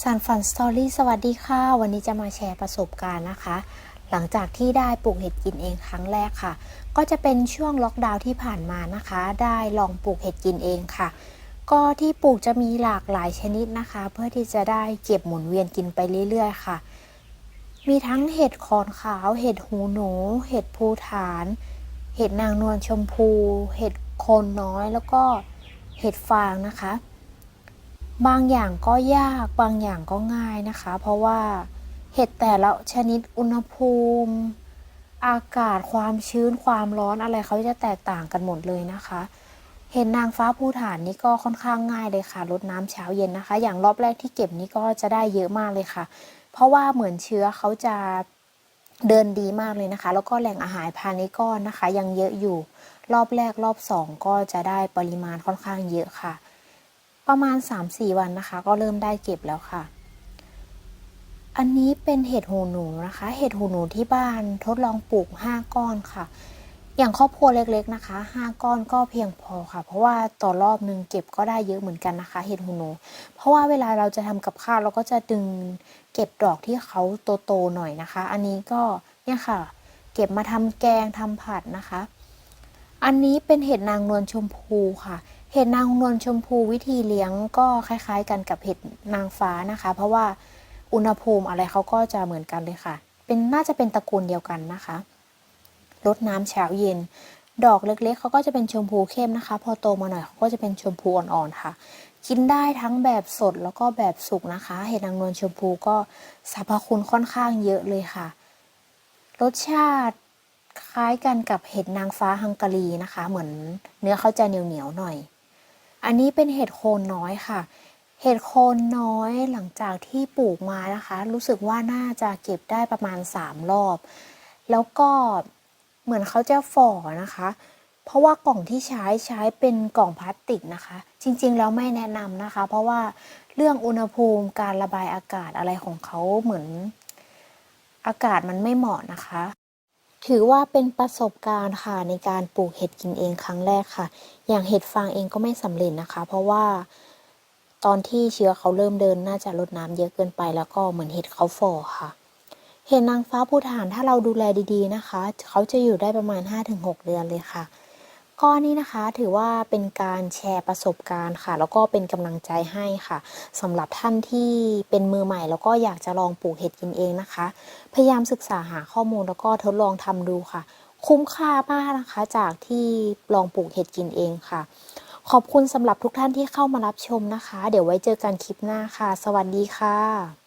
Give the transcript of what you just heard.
สันฟันสตอรี่สวัสดีค่ะ วันนี้จะมาแชร์ประสบการณ์นะคะ หลังจากที่ได้ปลูกเห็ดกินเองครั้งแรกค่ะ ก็จะเป็นช่วงล็อกดาวน์ที่ผ่านมานะคะ ได้ลองปลูกเห็ดกินเองค่ะ ก็ที่ปลูกจะมีหลากหลายชนิดนะคะ เพื่อที่จะได้เก็บหมุนเวียนกินไปเรื่อยๆค่ะ มีทั้งเห็ดขอนขาว เห็ดหูหนู เห็ดภูฐาน เห็ดนางนวลชมพู เห็ดโคนน้อยแล้วก็เห็ดฟางนะคะ บางอย่างก็ยากบางอย่างก็ง่ายนะคะ เพราะว่าเห็ดแต่ละชนิดอุณหภูมิ อากาศความชื้นความร้อนอะไรเขาจะแตกต่างกันหมดเลยนะคะ เห็ดนางฟ้าภูฐานนี่ก็ค่อนข้างง่ายเลยค่ะรดน้ำเช้าเย็นนะคะ อย่างรอบแรกที่เก็บนี่ก็จะได้เยอะมากเลยค่ะ เพราะว่าเหมือนเชื้อเขาจะเดินดีมากเลยนะคะ แล้วก็แหล่งอาหารภายในก้อนนะคะ ยังเยอะอยู่ รอบแรกรอบสองก็จะได้ปริมาณค่อนข้างเยอะค่ะ ประมาณ 3-4 วันนะคะ ก็เริ่มได้เก็บแล้วค่ะ อันนี้เป็นเห็ดหูหนูนะคะ เห็ดหูหนูที่บ้านทดลองปลูก 5 ก้อนค่ะ อย่างครอบครัวเล็กๆนะคะ 5 ก้อนก็เพียงพอค่ะ เพราะว่าต่อรอบหนึ่งเก็บก็ได้เยอะเหมือนกันนะคะ เห็ดหูหนู เพราะว่าเวลาเราจะทำกับข้าวเราก็จะดึงเก็บดอกที่เขาโตๆหน่อยนะคะ อันนี้ก็เนี่ยค่ะ เก็บมาทำแกงทำผัดนะคะ อันนี้เป็นเห็ดนางนวลชมพูค่ะ เห็ดนางนวลชมพูวิธีเลี้ยงก็คล้ายๆ กันกับเห็ดนางฟ้านะคะ เพราะว่าอุณหภูมิอะไรเขาก็จะเหมือนกันเลยค่ะ เป็นน่าจะเป็นตระกูลเดียวกันนะคะรดน้ำเช้าเย็น ดอกเล็กๆเขาก็จะเป็นชมพูเข้มนะคะ พอโตมาหน่อยเขาก็จะเป็นชมพูอ่อนๆค่ะ กินได้ทั้งแบบสดแล้วก็แบบสุกนะคะ เห็ดนางนวลชมพูก็สรรพคุณค่อนข้างเยอะเลยค่ะ รสชาติ คล้ายกันกับเห็ดนางฟ้าฮังการีนะคะ เหมือนเนื้อเขาจะเหนียวๆหน่อย อันนี้เป็นเห็ดโคนน้อยค่ะ เห็ดโคนน้อยหลังจากที่ปลูกมานะคะ รู้สึกว่าน่าจะเก็บได้ประมาณสามรอบ แล้วก็เหมือนเขาจะฝ่อนะคะ เพราะว่ากล่องที่ใช้ใช้เป็นกล่องพลาสติกนะคะ จริงๆแล้วไม่แนะนำนะคะ เพราะว่าเรื่องอุณหภูมิการระบายอากาศอะไรของเขาเหมือน อากาศมันไม่เหมาะนะคะ ถือว่าเป็นประสบการณ์ค่ะในการปลูกเห็ดกินเองครั้งแรกค่ะ อย่างเห็ดฟางเองก็ไม่สำเร็จนะคะ เพราะว่าตอนที่เชื้อเขาเริ่มเดินน่าจะลดน้ำเยอะเกินไปแล้วก็เหมือนเห็ดเขาฝ่อค่ะ เห็ดนางฟ้าภูฐานถ้าเราดูแลดีๆนะคะ เขาจะอยู่ได้ประมาณ 5-6 เดือนเลยค่ะ ก็นี่นะคะถือว่าเป็นการแชร์ประสบการณ์ค่ะ แล้วก็เป็นกำลังใจให้ค่ะสำหรับท่านที่เป็นมือใหม่ แล้วก็อยากจะลองปลูกเห็ดกินเองนะคะ พยายามศึกษาหาข้อมูลแล้วก็ทดลองทำดูค่ะ คุ้มค่ามากนะคะ จากที่ลองปลูกเห็ดกินเองค่ะ ขอบคุณสำหรับทุกท่านที่เข้ามารับชมนะคะ เดี๋ยวไว้เจอกันคลิปหน้าค่ะ สวัสดีค่ะ